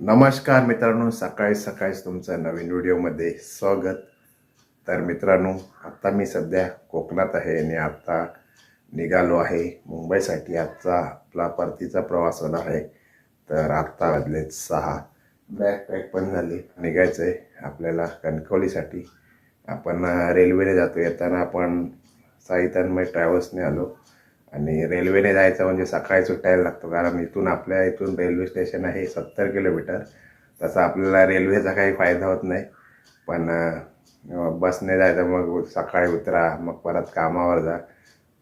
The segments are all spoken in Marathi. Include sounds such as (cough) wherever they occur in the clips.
नमस्कार मित्रांनो सकाळी सकाळीच तुमचं नवीन व्हिडिओमध्ये स्वागत. तर मित्रांनो आत्ता मी सध्या कोकणात आहे आणि आत्ता निघालो आहे मुंबईसाठी. आजचा आपला परतीचा प्रवास होणार आहे. तर आत्ता वाजले सहा. बॅग पॅक पण झाली. निघायचं आहे आपल्याला कणकवलीसाठी. आपण रेल्वेने जातो येताना आपण साई तन्मय ट्रॅव्हल्सने आलो. आणि रेल्वेने जायचं म्हणजे सकाळी सुटायला लागतो कारण इथून आपल्या इथून रेल्वे स्टेशन आहे सत्तर किलोमीटर. तसा आपल्याला रेल्वेचा काही फायदा होत नाही. पण बसने जायचं मग सकाळी उतरा मग परत कामावर जा.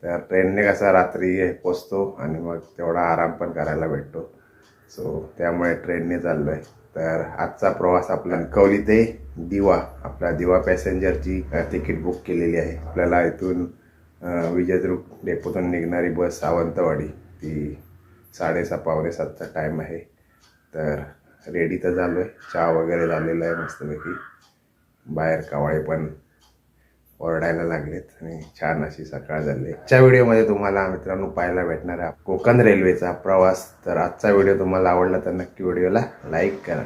तर ट्रेनने कसं रात्री पोचतो आणि मग तेवढा आराम पण करायला भेटतो. सो त्यामुळे ट्रेनने चाललो आहे तर आजचा प्रवास आपला कवली ते दिवा आपला दिवा पॅसेंजरची तिकीट बुक केलेली आहे. आपल्याला इथून विजयदुर्ग डेपोतून निघणारी बस सावंतवाडी. ती साडेसहा पावणे सातचा टाईम आहे. तर रेडी तर झालो आहे चहा वगैरे झालेला आहे मस्तपैकी. बाहेर कावळे पण ओरडायला लागलेत आणि छान अशी सकाळ झाली. आजच्या व्हिडिओमध्ये तुम्हाला मित्रांनो पाहायला भेटणार आहे कोकण रेल्वेचा प्रवास. तर आजचा व्हिडिओ तुम्हाला आवडला तर नक्की व्हिडिओला लाईक करा.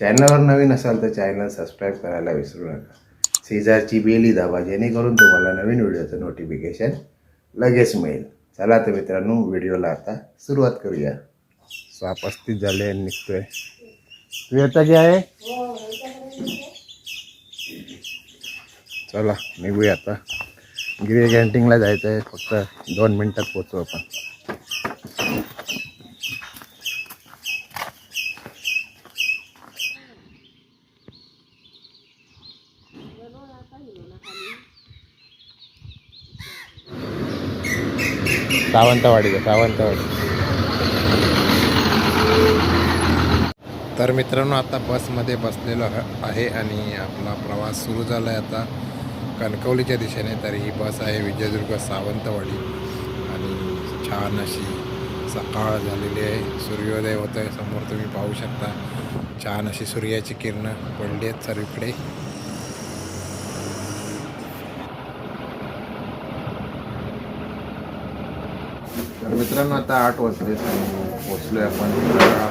चॅनलवर नवीन असाल तर चॅनल सबस्क्राईब करायला विसरू नका. शेजारची बेली दाबा जेणेकरून तुम्हाला नवीन व्हिडिओचं नोटिफिकेशन लगेच मिळेल. चला तर मित्रांनो व्हिडिओला आता सुरुवात करूया. साप अस्थित झाले आणि निघतोय. तू येता की आहे? चला निघूया आता. गिरी कॅन्टीनला जायचं आहे फक्त दोन मिनटात पोचू आपण. सावंतवाडीचं सावंतवाडी. तर मित्रांनो आता बसमध्ये बसलेलो आहे आहे आणि आपला प्रवास सुरू झाला आहे आता. कणकवलीच्या दिशेने तर ही बस आहे विजयदुर्ग सावंतवाडी. आणि छान अशी सकाळ झालेली आहे. सूर्योदय होत आहे समोर तुम्ही पाहू शकता. छान अशी सूर्याची किरणं पडली आहेत सर्वीकडे तर मित्रांनो आता आठ वाजले पोचलोय आपण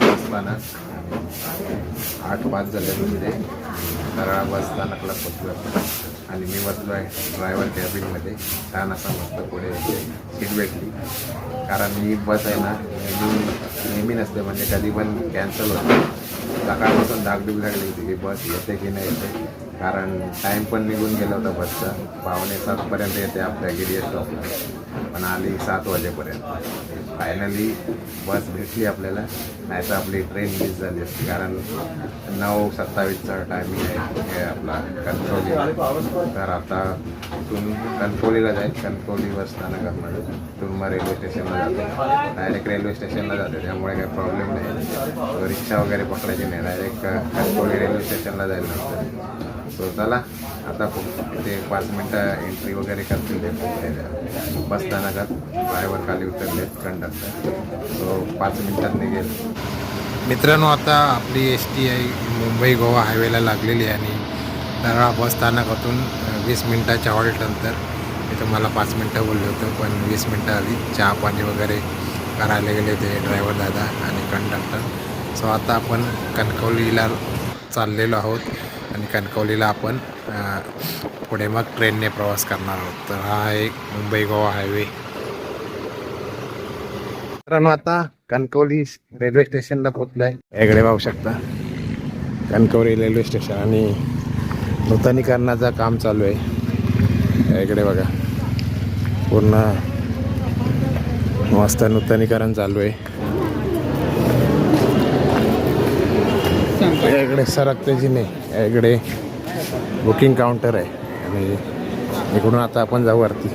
बसताना. आठ पाच झाले म्हणजे तराळा बसस्थानकला पोचलो आपण. आणि मी बसलो आहे ड्रायव्हर कॅबिनमध्ये छान असा मस्त पुढे सीट भेटली. कारण ही बस आहे ना नेहमी नेहमी नसते म्हणजे कधी पण कॅन्सल होते. सकाळपासून दागदुग लागली होती की बस येते की नाही येते. कारण टाईम पण निघून गेला होता बसचा. पावणे सातपर्यंत येते आपल्या गिरिया स्टॉपला पण आली सात वाजेपर्यंत. फायनली बस भेटली आपल्याला. नाही तर आपली ट्रेन मिस झाली असती. कारण नऊ सत्तावीसचा टायमिंग आहे. हे आपला कणकवली तर आता इथून कणकवलीला जाईल. कणकवली बस स्थानकामध्ये. तिथून मग रेल्वे स्टेशनला जातो. डायरेक्ट रेल्वे स्टेशनला जाते. त्यामुळे काही प्रॉब्लेम नाही. रिक्षा वगैरे पकडायची नाही. डायरेक्ट कणकवली रेल्वे स्टेशनला जायला लागतं सो चला आता ते पाच मिनटं एंट्री वगैरे करतील ते बस स्थानकात ड्रायव्हर खाली उतरलेत कंडक्टर सो पाच मिनटात निघेल. मित्रांनो आता आपली एस टी आय मुंबई गोवा हायवेला लागलेली आणि तराळा बस स्थानकातून वीस मिनटाच्या हॉल्टनंतर मी तुम्हाला पाच मिनटं बोललो होतो पण वीस मिनटं आधी चहा पाणी वगैरे करायला गेले ते ड्रायव्हर दादा आणि कंडक्टर सो आता आपण कणकवलीला चाललेलो आहोत. आणि कणकवलीला आपण पुढे मग ट्रेनने प्रवास करणार आहोत. तर हा एक मुंबई गोवा हायवे. मित्रांनो आता कणकवली रेल्वे स्टेशनला पोहोचलाय. वेगळे पाहू शकता. कणकवली रेल्वे स्टेशन आणि नूतनीकरणाचं काम चालू आहे. इकडे बघा. पूर्ण मस्त नूतनीकरण चालू आहे. याकडे सरकते जिने याकडे बुकिंग काउंटर आहे. आणि इकडून आता आपण जाऊ वरती.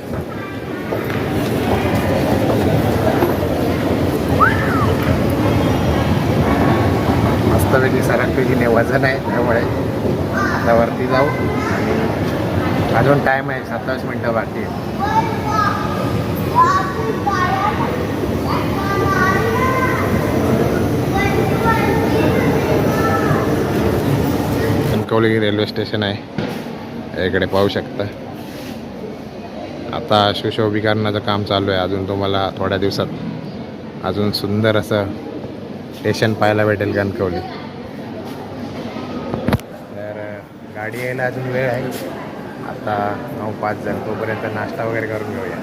मस्तपैकी सरकते जिने वजन आहे त्यामुळे आता वरती जाऊ. आणि अजून टाईम आहे सत्तावीस मिनटं बाकी आहे. कणकवली रेल्वे स्टेशन आहे. इकडे पाहू शकता. आता सुशोभीकरणाचं काम चालू आहे. अजून तुम्हाला थोड्या दिवसात अजून सुंदर असं स्टेशन पाहायला भेटेल कणकवली. तर गाडी यायला अजून वेळ आहे. आता नऊ पाच जण तोपर्यंत नाश्ता वगैरे करून घेऊया.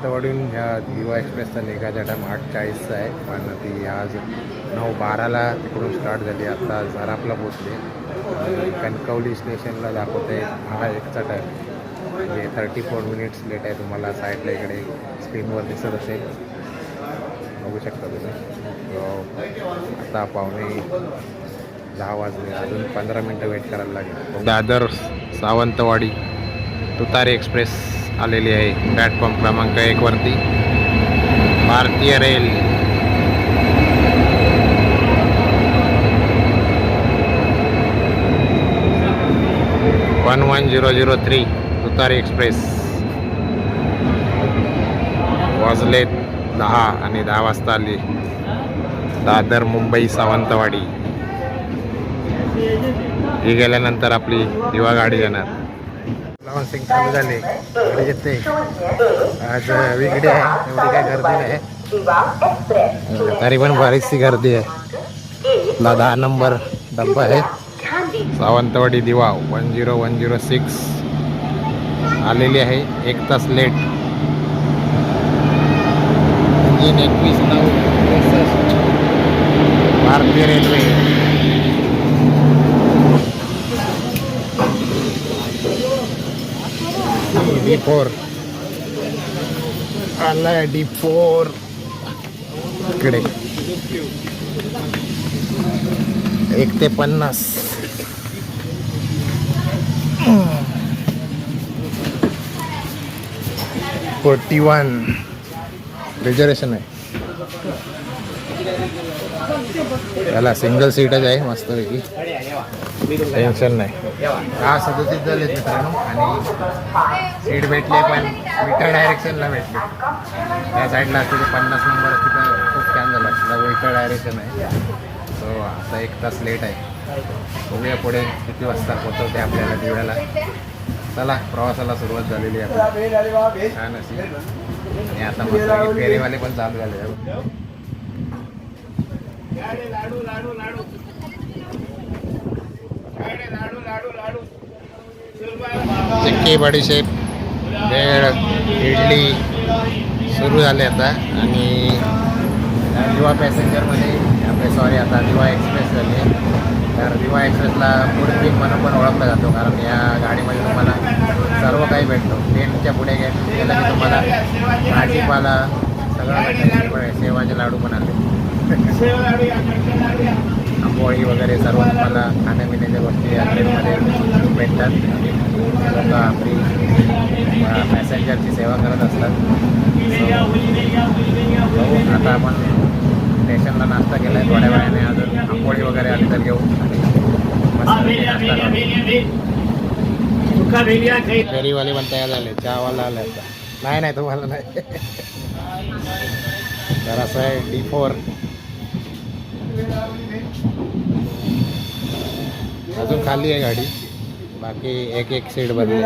सावंतवाडीहून ह्या दिवा एक्सप्रेसचा निघायचा टाईम आठ चाळीसचा आहे. पण ती आज नऊ बाराला तिकडून स्टार्ट झाली. आता झरापला पोचली कणकवली स्टेशनला दाखवते हा एकचा टाईम म्हणजे थर्टी फोर मिनिट्स लेट आहे तुम्हाला साईडला इकडे. स्क्रीनवर दिसत असेल. बघू शकता तुम्ही. आता पाहुणे दहा वाजले. अजून पंधरा मिनटं वेट करायला लागेल. दादर सावंतवाडी तुतारे एक्सप्रेस. आलेली आहे. प्लॅटफॉर्म क्रमांक एक वरती. भारतीय rail one one zero zero three Tutari express वाजले दहा आणि दहा वाजता आली. दादर मुंबई सावंतवाडी. ही गेल्यानंतर आपली दिवा गाडी येणार. लॉन्सिंग चालू झाले. इकडे येते. आज वेगळी आहे. एवढी काय गर्दी नाही. तरी पण बरीचशी गर्दी आहे. आपला दहा नंबर डब्बा आहे. Sawantwadi Diva one zero one zero six. आलेली आहे. एक तास लेट इंजिन एकवीस नऊ. भारतीय रेल्वे डी फोर आलाय डी फोर इकडे एक ते पन्नास फोर्टी वन रिझर्वेशन आहे याला सिंगल सीटच आहे मस्तपैकी टेन्शन नाही. हा सदतीस झाले मित्रांनो आणि सीट भेटले पण विटा डायरेक्शनला भेटले. त्या साईडला असते ते पन्नास नंबर तिथं खूप छान झाला. तिथं विटा डायरेक्शन आहे. सो आता एक तास लेट आहे. बघूया पुढे किती वाजता पोहोचवते आपल्याला दिव्याला. चला प्रवासाला सुरुवात झालेली आहे आता. छान अशी आणि आता मस्त फेरीवाले पण चालू झाले चिक्की बडीशेप भेळ इडली सुरू झाले आता आणि दिवा पॅसेंजरमध्ये आपले सॉरी आता दिवा एक्सप्रेस झाली. तर दिवा एक्सप्रेसला फूड म्हणून पण ओळखला जातो कारण या गाडीमध्ये तुम्हाला सर्व काही भेटतो. ट्रेनच्या पुढे गे गेलं की तुम्हाला भाजीपाला सगळं भेटेल पण लाडू पण आले. आंबोळी वगैरे सर्व तुम्हाला खाण्यापिण्याच्या गोष्टी यात्रेमध्ये भेटतात. लोक आपली पॅसेंजरची सेवा करत असतात. बघू आता आपण स्टेशनला नाश्ता केला आहे थोड्या वेळाने अजून आंबोळी वगैरे आली तर घेऊ. आणि नाश्ता फेरीवाले पण तयार झाले. चहावाला आला आता. नाही नाही तुम्हाला नाही. तर असं आहे डी फोर अजून खाली आहे गाडी. बाकी एक एक सीट बदल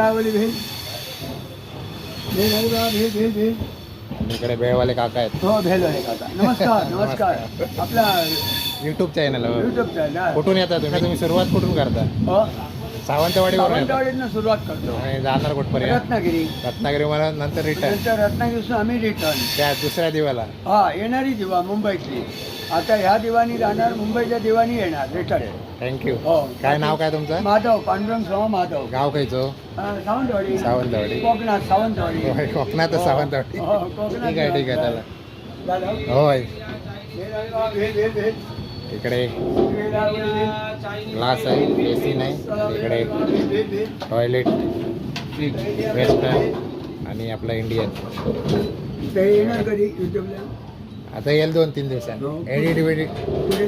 इकडे बेळवाले काका आहेत. हो काका. नमस्कार (laughs) नमस्कार. आपला युट्यूब चॅनल युट्यूब चॅनल कुठून येता तुम्ही? तुम्ही सुरुवात कुठून करता? हो. सावंतवाडीतनं सुरुवात करतो. आणि जाणार कुठपर्यंत? रत्नागिरी. रत्नागिरी मला नंतर रिटर्न नंतर रत्नागिरीतून आम्ही रिटर्न त्या दुसऱ्या दिवाला. हा येणारी दिवा मुंबईतली. आता ह्या दिवाणी जाणार मुंबईच्या दिवाणी येणार रिटर्न थँक्यू हो. काय नाव काय तुमचं? माधव पांडुरंग सवा माधव. गाव खायचो हा, सावंतवाडी. सावंतवाडी. कोकणात सावंतवाडी. होय, कोकणात हो. सावंतवाडी. हो, कोकणात ठीक आहे ठीक आहे चला. दादा होय. इकडे. ग्लास आहे ए सी नाही. इकडे. टॉयलेट वेस्टर्न आणि आपलं इंडियन ते येणार कधी युट्यूबला आता येईल दोन तीन दिवसांनी एडिट वेडिट कुठे?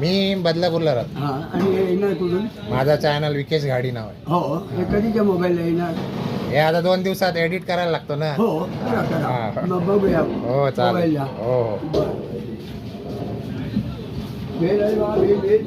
मी बदलापूरला राहतो. हा आणि हे येणार कुठून? माझा चॅनल विकेश घाडी नाव आहे. हो हे कधीच्या मोबाईलला येणार? हे आता दोन दिवसात एडिट करायला लागतो ना. हो करा करा. हा. मग बघूया. हो चालेल. मोबाईलला हो हो. आहे बा, एक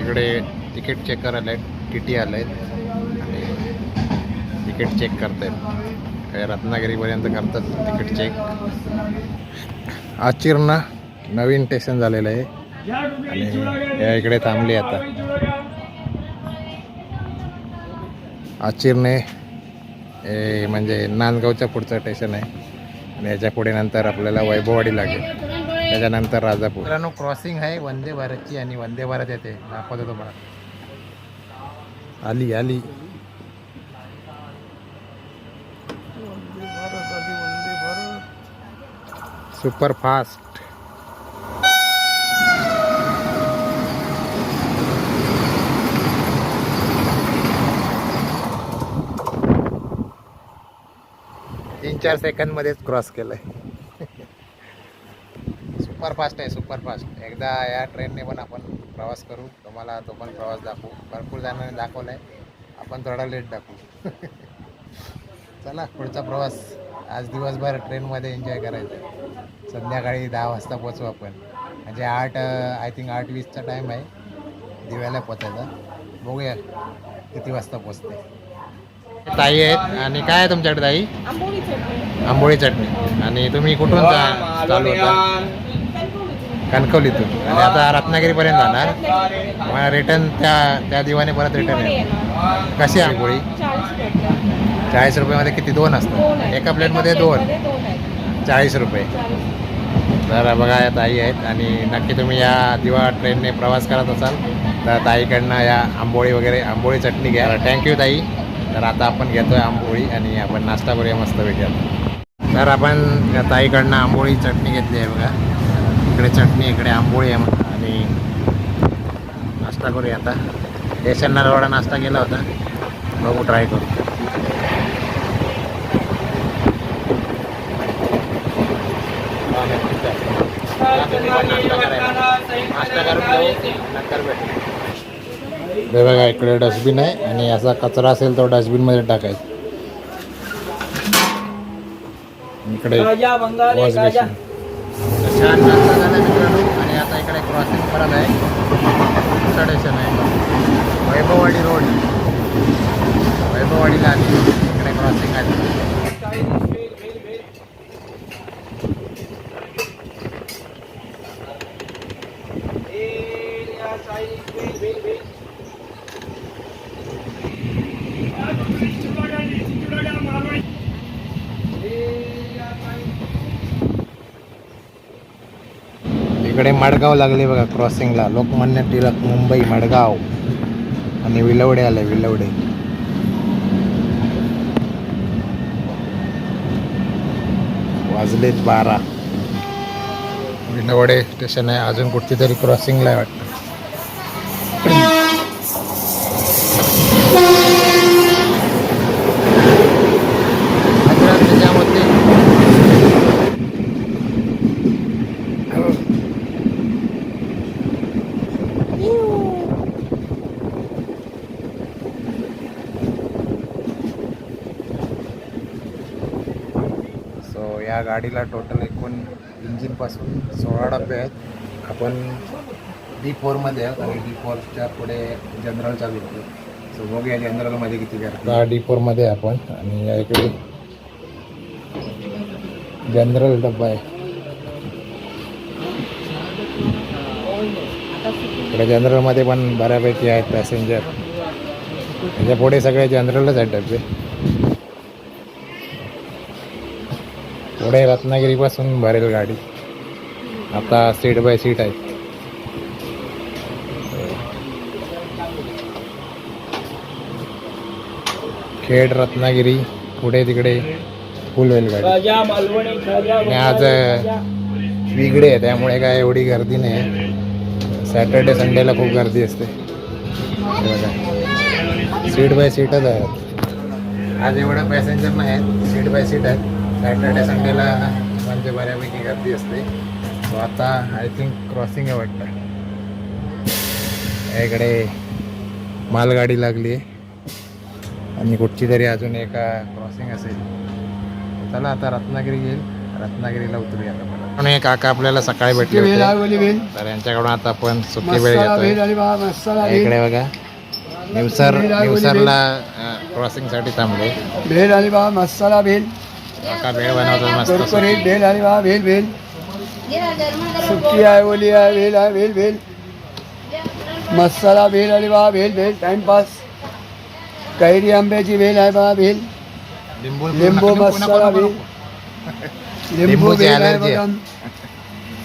इकडे तिकीट चेक करायला आहेत टी टी आलं आहेत आणि तिकीट चेक करतायत. काय रत्नागिरीपर्यंत करतात तिकीट चेक आचिरना नवीन स्टेशन झालेलं आहे. आणि या इकडे थांबली आता. आचिरने हे म्हणजे नांदगावच्या पुढचं स्टेशन आहे. आणि याच्यापुढे नंतर आपल्याला वैभववाडी लागेल. त्याच्यानंतर राजापूर. मित्रांनो क्रॉसिंग आहे. वंदे भारतची आणि वंदे भारत येते. दाखवतो तुम्हाला. आली आली. सुपर फास्ट तीन चार सेकंदमध्येच क्रॉस केलंय. सुपर फास्ट आहे सुपर फास्ट एकदा या ट्रेनने पण आपण प्रवास करू. तुम्हाला तो पण प्रवास दाखवू. भरपूर जणांनी दाखवला आहे आपण थोडा लेट दाखवू. (laughs) चला पुढचा प्रवास. आज दिवसभर ट्रेनमध्ये एन्जॉय करायचा. संध्याकाळी दहा वाजता पोचू आपण. म्हणजे आठ आय थिंक आठ वीसचा टाईम आहे. दिव्याला पोचायचा. बघूया किती वाजता पोचते. ताई आहेत. आणि काय आहे तुमच्याकडे ताई? आंबोळी चटणी. आणि तुम्ही कुठून चालू होता? कणकवलीतून. आणि आता रत्नागिरीपर्यंत जाणार. मग रिटर्न त्या त्या दिवाने परत रिटर्न येणार येणार कशी आहे आंबोळी चाळीस रुपयामध्ये किती? दोन असतात. एका प्लेटमध्ये दोन. चाळीस रुपये. तर बघा या ताई आहेत. आणि नक्की तुम्ही या दिवा ट्रेनने प्रवास करत असाल तर ताईकडनं या आंबोळी वगैरे आंबोळी चटणी घ्या. थँक्यू ताई. तर आता आपण घेतोय आंबोळी आणि आपण नाश्ता करूया मस्त भेटूया तर आपण ताईकडनं आंबोळी चटणी घेतली आहे बघा. इकडे चटणी इकडे आंबोळी आहे आणि नाश्ता करूया आता. स्टेशनला थोडा नाश्ता केला होता. बघू ट्राय करू. बघा इकडे डस्टबिन आहे आणि असा कचरा असेल तो डस्टबिनमध्ये टाकायचा. इकडे वॉश बेसिन. छान नाश्ता झाला मित्रांनो. आणि आता इकडे क्रॉसिंग करत आहे. स्टेशन आहे वैभववाडी रोड. वैभववाडीला आली. इकडे क्रॉसिंग आहे इकडे मडगाव लागले बघा क्रॉसिंगला लोकमान्य टिळक मुंबई मडगाव. आणि विलवडे आले विलवडे. वाजलेत बारा. विलवडे स्टेशन आहे. अजून कुठची तरी क्रॉसिंगला आहे वाटतं गुजरात त्याच्यामध्ये सो या गाडीला टोटल एकूण इंजिनपासून सोळा डबे आहेत. आपण डी फोरमध्ये आहोत आणि डी फोरच्या पुढे जनरल चालू होतो. सो बघूया जनरलमध्ये किती गर्दी हा डी फोरमध्ये आपण आणि या इकडे जनरल डब्बा आहे. इकडे जनरलमध्ये पण बऱ्यापैकी आहेत पॅसेंजर त्याच्या पुढे सगळे जनरलच आहेत डबे पुढे रत्नागिरीपासून भरेल गाडी. आता सीट बाय सीट आहेत खेड रत्नागिरी पुढे तिकडे फुल होईल गाडी. आणि आज विगडे आहे त्यामुळे काय एवढी गर्दी नाही. सॅटर्डे संडेला खूप गर्दी असते. सीट बाय सीटच आहेत आज एवढं पॅसेंजर नाही आहेत सीट बाय सीट आहेत. सॅटर्डे संडेला म्हणजे बऱ्यापैकी गर्दी असते. सो आता आय थिंक क्रॉसिंग आहे वाटतं. या इकडे मालगाडी लागली आहे. आणि कुठची तरी अजून एका क्रॉसिंग असेल. चला आता रत्नागिरी येईल. रत्नागिरीला उतरूया पण एक काका आपल्याला सकाळी भेटले होते. तर यांच्याकडून आता आपण सुकी वेळ वेल इकडे बघा. निवसर निवसरला क्रॉसिंगसाठी थांबले भेल आणि बा मसाला भेल काका भेळ बनवतात मस्त. कुरकुरीत भेल आणि बा भेल भेल सुकी आहे ओली आहे भेल आहे भेल भेल मसाला भेल आणि बा भेल भेल टाइमपास कैरी आंब्याची भेल आहे बा भेल लिंबू लिंबू मसाला भेल लिंबू लिंबूची भेल आहे allergy बघा. आहे.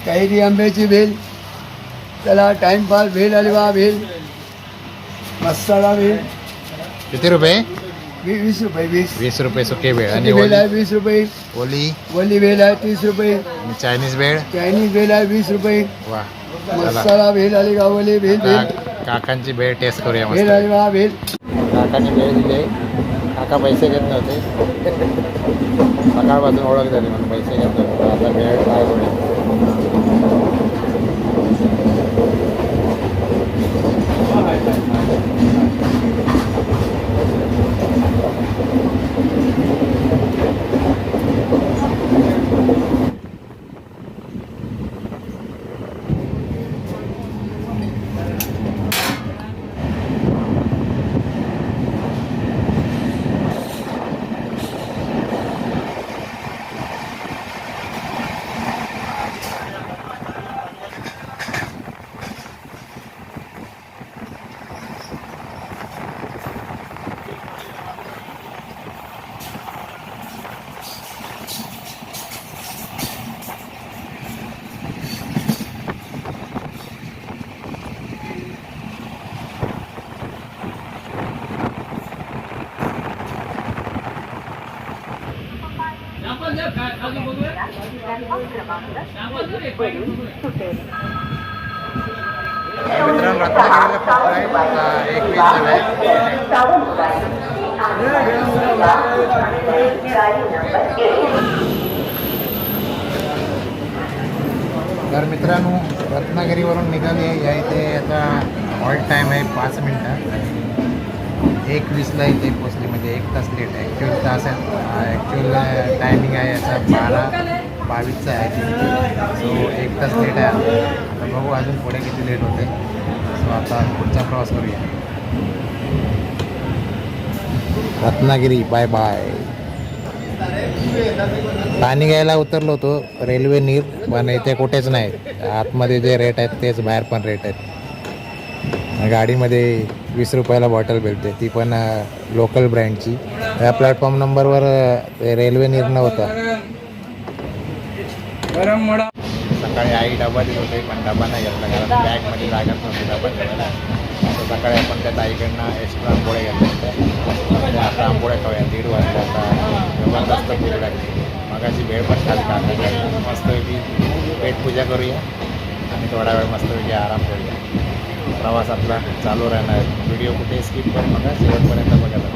कैरी आंब्याची भेल चला टाइमपास भेल आणि बा भेल मसाला भेल किती रुपये? वी- वीस रुपये वीस. वीस रुपये सुके भेळ आणि भेल आहे ओली? वीस रुपये. ओली? वली भेल आहे तीस रुपये. आणि चायनीज भेळ चायनीज भेल आहे वीस रुपये. वा. चला मसाला भेल आली गावली भेल भेल. का- काकांची भेळ टेस्ट करूया भेल मस्त. आली बा भेल. काकांनी भेळ दिले. काका पैसे घेत नव्हते. सकाळपासून ओळख झाली म्हणून पैसे घेत नव्हते. आता भेळ काय मित्रांनो रत्नागिरीला पोहोचलोय. आता एक वीस झालाय तर मित्रांनो रत्नागिरीवरून निघाले या इथे आता ऑल टाईम आहे पाच मिनटं एक वीसला इथे पोचली म्हणजे एक तास लेट आहे. ॲक्च्युअल तास आहे. ॲक्च्युअल टायमिंग आहे याचा बारा बावीसचा आहे सो एक तास लेट आहे आता. बघू अजून पुढे किती लेट होते. सो आता पुढचा प्रवास करूया. रत्नागिरी बाय बाय पाणी घ्यायला उतरलो होतो रेल्वे नीर पण इथे कुठेच नाही. आतमध्ये जे रेट आहेत तेच बाहेर पण रेट आहेत. गाडीमध्ये वीस रुपयाला बॉटल भेटते. ती पण लोकल ब्रँडची या प्लॅटफॉर्म नंबरवर रेल्वे नीर नव्हता सकाळी आई डबा देत होते पण डबा नाही घेतला कारण बॅगमध्ये जागाच नव्हती डबा ठेवायला. तर सकाळी आपण त्या ताईकडनं एक्स्ट्रा आंबोळे घेतले होते आता आंबोळे खाऊया दीड वाजता आता. जबरदस्त भूक लागली. मगाची वेळ पण खाली काढली मस्तपैकी पेटपूजा करूया. आणि थोडा वेळ मस्तपैकी आराम करूया. प्रवास आपला चालू राहणार. व्हिडिओ कुठे स्किप करून बघा शेवटपर्यंत बघायला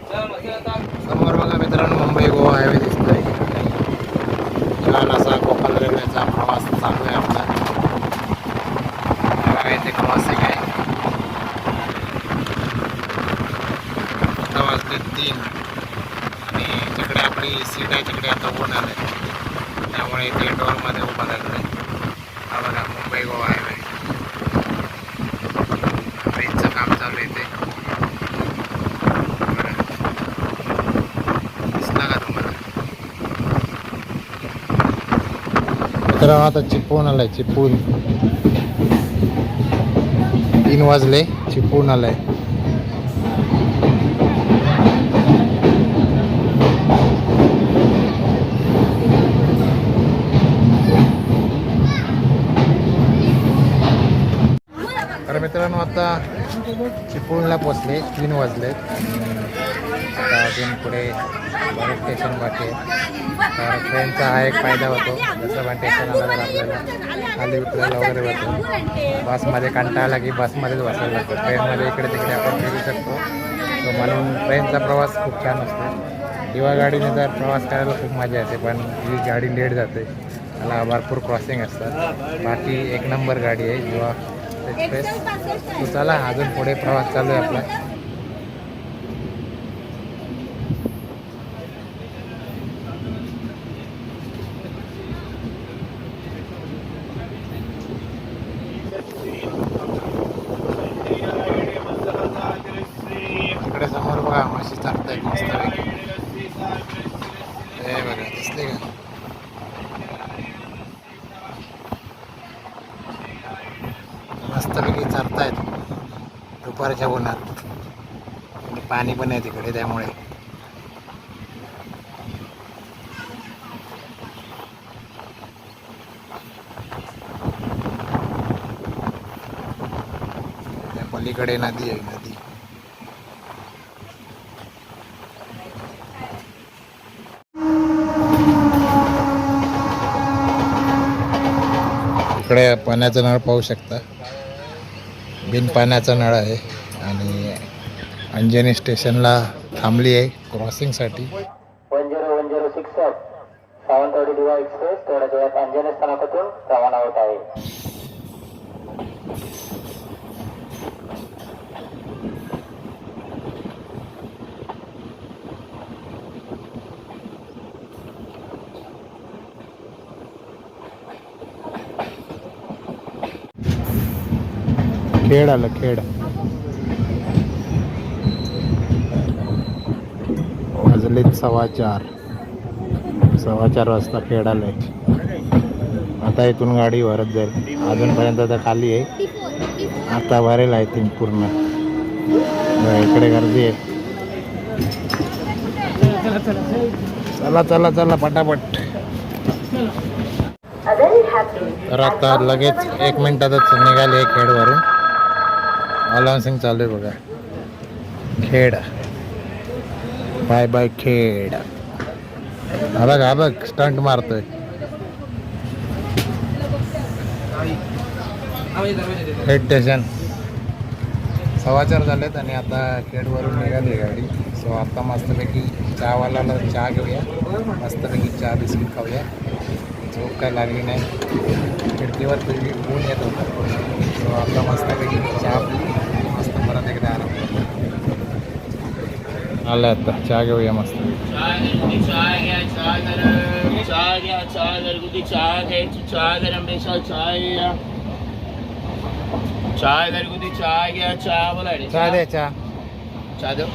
समोर बघा मित्रांनो मुंबई गोवा हायवे दिसतोय छान असा कोकण रेल्वेचा प्रवास चालू आहे आपला हे बघा इथे क्रॉसिंग आहे आता वाजले तीन आणि जिकडे आपली सीट आहे तिकडे आता ऊन आलं त्यामुळे इथे डोरमध्ये उभा लागलं हा बघा मुंबई गोवा हायवे ब्रिजचं काम चालू आहे इथे बघा. मित्र आता चिपळूण आलाय चिपळूण. तीन वाजले चिपळूण आलाय. तर मित्रांनो आता चिपळूणला पोचले तीन वाजले. आता अजून पुढे बरेच स्टेशन बाकी आहे. तर ट्रेनचा हा एक फायदा होतो. जसं पण स्टेशन आलं तर आपल्याला खाली उतरायला वगैरे होतो बसमध्ये कंटाळा आला की बसमध्येच बसायला लागतो. ट्रेनमध्ये इकडे तिकडे आपण फिरू शकतो. तर म्हणून ट्रेनचा प्रवास खूप छान असतो. किंवा गाडीने जर प्रवास करायला खूप मजा येते पण ही गाडी लेट जाते. त्याला भरपूर क्रॉसिंग असतात. बाकी एक नंबर गाडी आहे किंवा एक्सप्रेस तो चला अजून पुढे प्रवास चालू आहे आपला इकडे समोर बघा म्हशी चालतायत मस्त हे बघा दिसले का मस्तपैकी चरतायत. दुपारच्या उन्हात. आणि पाणी पण आहे तिकडे त्यामुळे. त्या पलीकडे नदी आहे नदी. इकडे पाण्याचा नळ पाहू शकता. बिन पाण्याचा नळ आहे आणि अंजनी स्टेशनला थांबली आहे क्रॉसिंगसाठी one zero one zero six Sawantwadi Diva express थोड्याच वेळात अंजनी स्थानकातून रवाना होत आहे खेड आलं खेड वाजलेत सव्वा चार. सव्वा चार वाजता खेड आलंय. आता इथून गाडी भरत जाईल. अजूनपर्यंत आता खाली आहे. आता भरेल आय थिंक पूर्ण. इकडे गर्दी आहे. चला चला चला पटापट. तर आता लगेच एक मिनिटातच निघाले खेडवरून अलाउन्सिंग चालू आहे बघा. खेड. Bye bye Khed. हा बघ हा बघ स्टंट मारतोय. हेड स्टेशन सव्वा चार झालेत आणि आता खेडवरून निघाली गाडी. सो आता मस्तपैकी चहावाल्याला चहा घेऊया. मस्तपैकी चहा बिस्किट खाऊया. झोप काय लागली नाही. खिडकीवर तुझी ऊन येत होता. सो आता मस्तपैकी चहा आलं आता चहा घेऊया मस्त चाय घ्या चाय गरम चाय घ्या चाय घरगुती चाय घ्यायची चाय गरम पेशा चाय घ्या चाय घरगुती चाय घ्या चहा बोला रे. चहा दे चहा चहा देऊ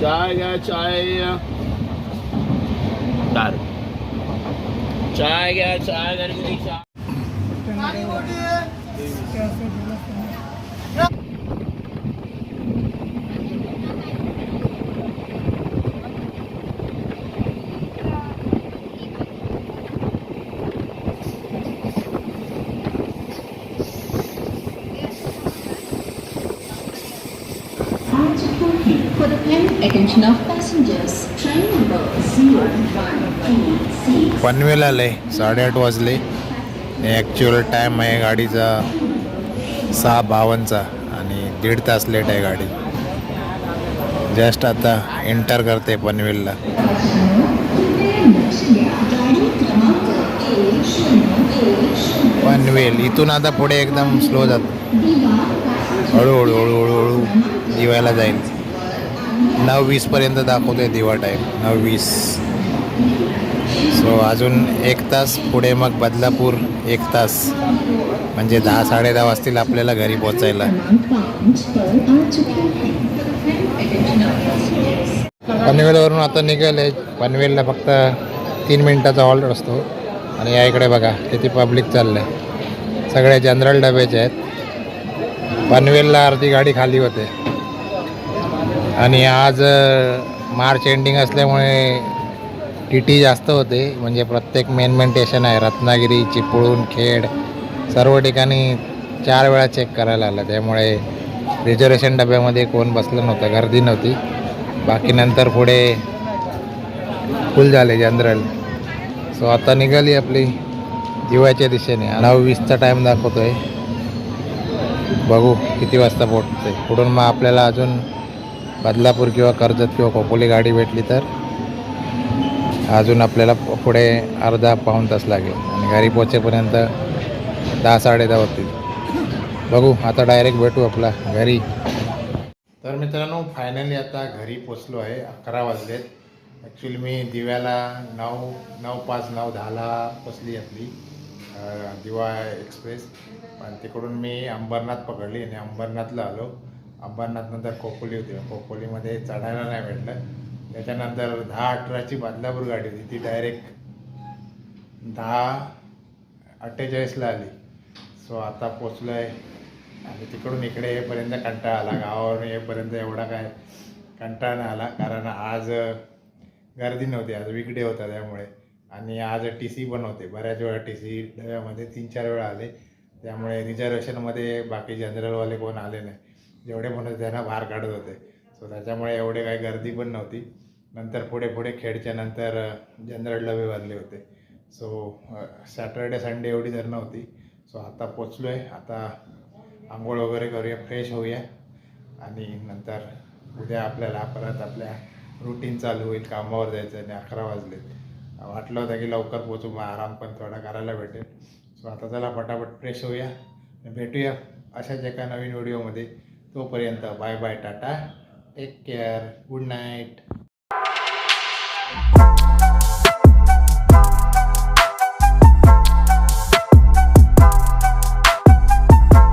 चाय घ्या चाय घ्या. दारू चाय घ्या चाय घरगुती चाय attention of passengers, train number Panvel आलं आहे साडेआठ वाजले. ॲक्च्युअल टाईम आहे गाडीचा सहा बावनचा आणि दीड तास लेट आहे गाडी. जस्ट आता एंटर करते पनवेलला. पनवेल इथून आता पुढे एकदम स्लो जात. हळूहळू हळूहळू हळू दिवायला जाईल. नऊ वीसपर्यंत दाखवतोय दिवा टाईम नऊ वीस. सो अजून एक तास पुढे मग बदलापूर एक तास. म्हणजे दहा साडे दहा वाजतील आपल्याला घरी पोचायला पनवेलवरून आता निघाले पनवेलला फक्त तीन मिनिटाचा हॉल्ट असतो. आणि या इकडे बघा किती पब्लिक चाललं आहे सगळे जनरल डब्याचे आहेत. पनवेलला अर्धी गाडी खाली होते. आणि आज मार्च एंडिंग असल्यामुळे टी टी जास्त होते. म्हणजे प्रत्येक मेन मेन स्टेशन आहे. रत्नागिरी चिपळूण खेड सर्व ठिकाणी चार वेळा चेक करायला आलं. त्यामुळे रिझर्वेशन डब्यामध्ये कोण बसलं नव्हतं गर्दी नव्हती. बाकी नंतर पुढे फुल झाले जनरल सो आता निघाली आपली दिवाळीच्या दिशेने. नऊ वीसचा टाईम दाखवतो आहे बघू किती वाजता पोहोचते पुढून मग आपल्याला अजून बदलापूर किंवा कर्जत किंवा खोपोली गाडी भेटली तर अजून आपल्याला पुढे अर्धा पाऊण तास लागेल. आणि घरी पोचेपर्यंत दहा साडे दहा होतील. बघू आता डायरेक्ट भेटू आपला घरी. तर मित्रांनो फायनली आता घरी पोचलो आहे. अकरा वाजलेत. ॲक्च्युली मी दिव्याला नऊ नऊ पाच नऊ दहाला पोचली आपली दिवा एक्सप्रेस पण तिकडून मी अंबरनाथ पकडली आणि अंबरनाथला आलो. अंबरनाथनंतर खोपोली होती. खोपोलीमध्ये चढायला नाही भेटलं. त्याच्यानंतर दहा अठराची बदलापूर गाडी होती. ती डायरेक्ट दहा अठ्ठेचाळीसला आली. सो आता पोचलो आहे आणि तिकडून इकडे येईपर्यंत कंटाळा आला. गावावरून येईपर्यंत एवढा काय कंटाळा नाही आला. कारण आज गर्दी नव्हती. आज विकडे होता त्यामुळे. आणि आज टी सी पण होते. बऱ्याच वेळा टी सी डब्यामध्ये तीन चार वेळा आले. त्यामुळे रिझर्वेशनमध्ये बाकी जनरलवाले कोण आले नाही. जेवढे पण त्यांना बाहेर काढत होते. सो त्याच्यामुळे एवढे काही गर्दी पण नव्हती. नंतर पुढे पुढे खेडच्या नंतर जनरल डबे बांधले होते. सो सॅटर्डे संडे एवढी तर नव्हती सो आता पोचलो आहे आता आंघोळ वगैरे करूया फ्रेश होऊया. आणि नंतर उद्या आपल्याला परत आपल्या रुटीन चालू होईल. कामावर जायचं आणि अकरा वाजले वाटलं होतं की लवकर पोचू मग आराम पण थोडा करायला भेटेल. सो आता चला फटाफट फ्रेश होऊया. भेटूया अशाच एका नवीन व्हिडिओमध्ये तोपर्यंत bye bye tata. Take care good night